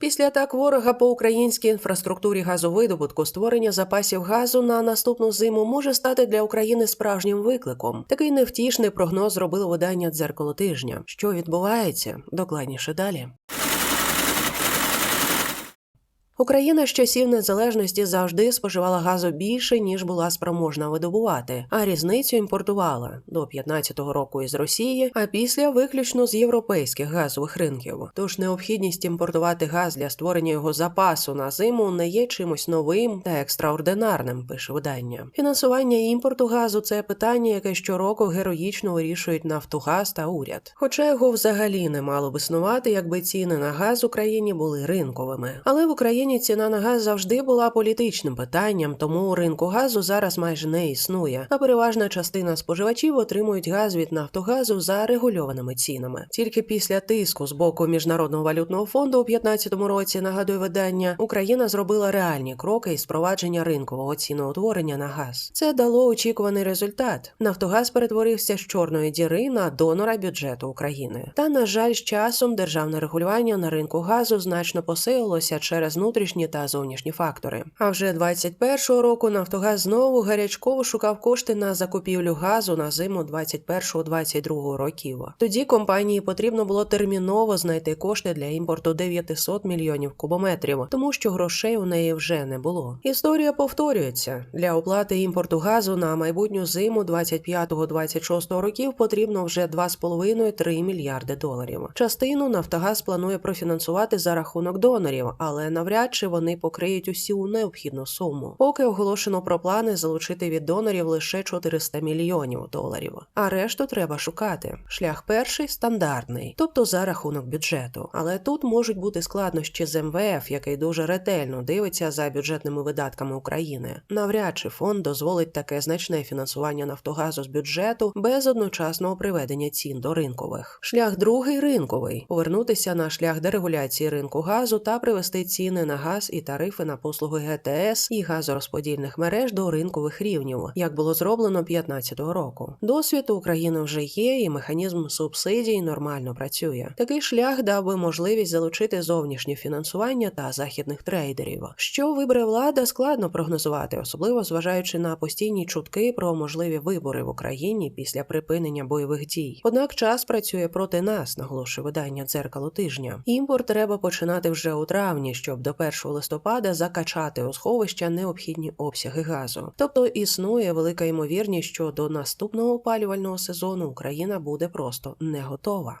Після атак ворога по українській інфраструктурі газовидобутку створення запасів газу на наступну зиму може стати для України справжнім викликом. Такий невтішний прогноз зробило видання дзеркало тижня. Що відбувається? Докладніше далі. Україна з часів незалежності завжди споживала газу більше, ніж була спроможна видобувати, а різницю імпортувала до 15-го року із Росії, а після виключно з європейських газових ринків. Тож необхідність імпортувати газ для створення його запасу на зиму не є чимось новим та екстраординарним. Пише видання. Фінансування імпорту газу це питання, яке щороку героїчно вирішують Нафтогаз та уряд. Хоча його взагалі не мало б існувати, якби ціни на газ в Україні були ринковими. Але в Україні ціна на газ завжди була політичним питанням, тому ринку газу зараз майже не існує. А переважна частина споживачів отримують газ від Нафтогазу за регульованими цінами. Тільки після тиску з боку міжнародного валютного фонду у 2015 році нагадує видання, Україна зробила реальні кроки із впровадження ринкового ціноутворення на газ. Це дало очікуваний результат. Нафтогаз перетворився з чорної діри на донора бюджету України. Та на жаль, з часом державне регулювання на ринку газу значно посилилося через внутрішні та зовнішні фактори. А вже 21-го року Нафтогаз знову гарячково шукав кошти на закупівлю газу на зиму 21-22 років. Тоді компанії потрібно було терміново знайти кошти для імпорту 900 мільйонів кубометрів, тому що грошей у неї вже не було. Історія повторюється для оплати імпорту газу на майбутню зиму 25-26 років потрібно вже 2,5-3 мільярди доларів. Частину Нафтогаз планує профінансувати за рахунок донорів, але навряд чи вони покриють усю необхідну суму. Поки оголошено про плани залучити від донорів лише 400 мільйонів доларів. А решту треба шукати. Шлях перший стандартний, тобто за рахунок бюджету. Але тут можуть бути складнощі з МВФ, який дуже ретельно дивиться за бюджетними видатками України. Навряд чи фонд дозволить таке значне фінансування Нафтогазу з бюджету без одночасного приведення цін до ринкових. Шлях другий ринковий повернутися на шлях дерегуляції ринку газу та привести ціни на газ і тарифи на послуги ГТС і газорозподільних мереж до ринкових рівнів, як було зроблено 2015 року. Досвід України вже є, і механізм субсидій нормально працює. Такий шлях дав би можливість залучити зовнішнє фінансування та західних трейдерів. Що вибере влада, складно прогнозувати, особливо зважаючи на постійні чутки про можливі вибори в Україні після припинення бойових дій. Однак час працює проти нас, наголошує видання дзеркало тижня. Імпорт треба починати вже у травні, щоб до 1 листопада закачати у сховища необхідні обсяги газу. Тобто існує велика ймовірність, що до наступного опалювального сезону Україна буде просто не готова.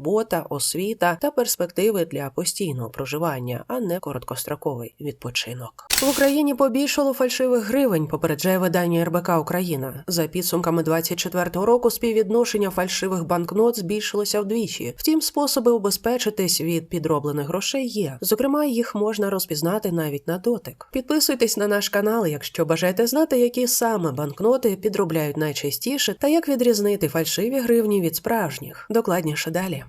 робота, освіта та перспективи для постійного проживання, а не короткостроковий відпочинок. В Україні побільшало фальшивих гривень. Попереджає видання РБК Україна. За підсумками 24-го року співвідношення фальшивих банкнот збільшилося вдвічі. Втім, способи убезпечитись від підроблених грошей є. Зокрема, їх можна розпізнати навіть на дотик. Підписуйтесь на наш канал, якщо бажаєте знати, які саме банкноти підробляють найчастіше, та як відрізнити фальшиві гривні від справжніх. Докладніше далі.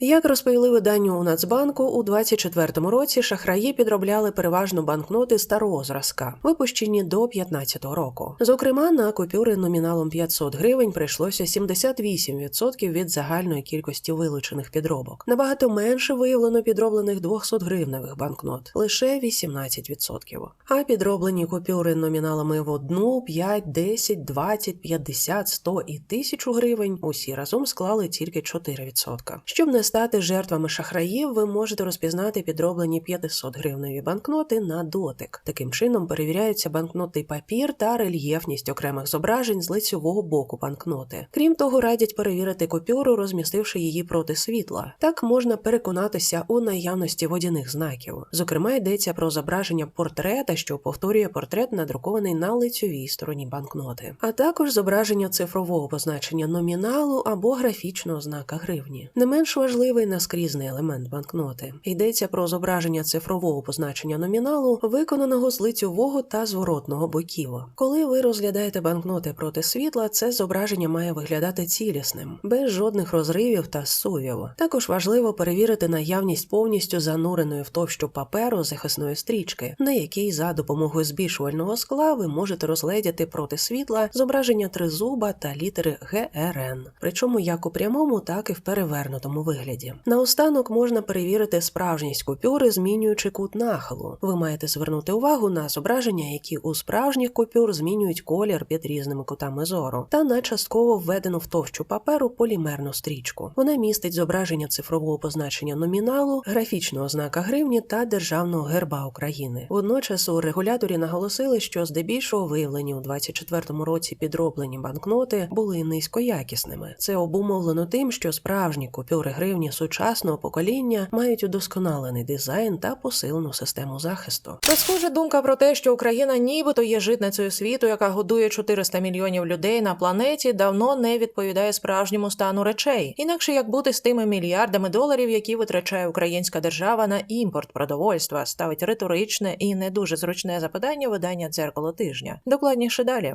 Як розповіли виданню у Нацбанку, у 24-му році шахраї підробляли переважно банкноти старого зразка, випущені до 15-го року. Зокрема, на купюри номіналом 500 гривень прийшлося 78% від загальної кількості вилучених підробок. Набагато менше виявлено підроблених 200 гривневих банкнот лише 18%. А підроблені купюри номіналами в 1, 5, 10, 20, 50, 100 і 1000 гривень усі разом склали тільки 4%. Щоб не стати жертвами шахраїв, ви можете розпізнати підроблені 500 гривневі банкноти на дотик. Таким чином перевіряються банкнотний папір та рельєфність окремих зображень з лицьового боку банкноти. Крім того, радять перевірити купюру, розмістивши її проти світла. Так можна переконатися у наявності водяних знаків. Зокрема, йдеться про зображення портрета, що повторює портрет, надрукований на лицьовій стороні банкноти, а також зображення цифрового позначення номіналу або графічного знака гривні. Не менш важливо важливий наскрізний елемент банкноти. Йдеться про зображення цифрового позначення номіналу, виконаного з лицьового та зворотного боків. Коли ви розглядаєте банкноти проти світла, це зображення має виглядати цілісним, без жодних розривів та сувів. Також важливо перевірити наявність повністю зануреної в товщу паперу захисної стрічки, на якій за допомогою збільшувального скла ви можете розгледіти проти світла зображення тризуба та літери ГРН, причому як у прямому, так і в перевернутому вигляді. Наостанок можна перевірити справжність купюри, змінюючи кут нахилу. Ви маєте звернути увагу на зображення, які у справжніх купюр змінюють колір під різними кутами зору, та на частково введену в товщу паперу полімерну стрічку. Вона містить зображення цифрового позначення номіналу, графічного знака гривні та державного герба України. Водночас у регуляторі наголосили, що здебільшого виявлені у 24-му році підроблені банкноти були низькоякісними. Це обумовлено тим, що справжні купюри гривні сучасного покоління мають удосконалений дизайн та посилену систему захисту. Та схоже думка про те, що Україна нібито є житницею світу, яка годує 400 мільйонів людей на планеті, давно не відповідає справжньому стану речей. Інакше як бути з тими мільярдами доларів, які витрачає українська держава на імпорт продовольства, ставить риторичне і не дуже зручне запитання видання дзеркало тижня. Докладніше далі.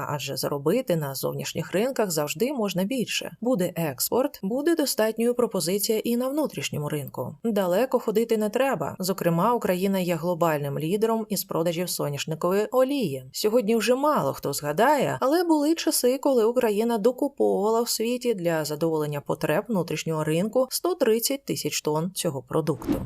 адже заробити на зовнішніх ринках завжди можна більше. Буде експорт, буде достатньою пропозиція і на внутрішньому ринку. Далеко ходити не треба. Зокрема, Україна є глобальним лідером із продажів соняшникової олії. Сьогодні вже мало хто згадає, але були часи, коли Україна докуповувала в світі для задоволення потреб внутрішнього ринку 130 тисяч тонн цього продукту.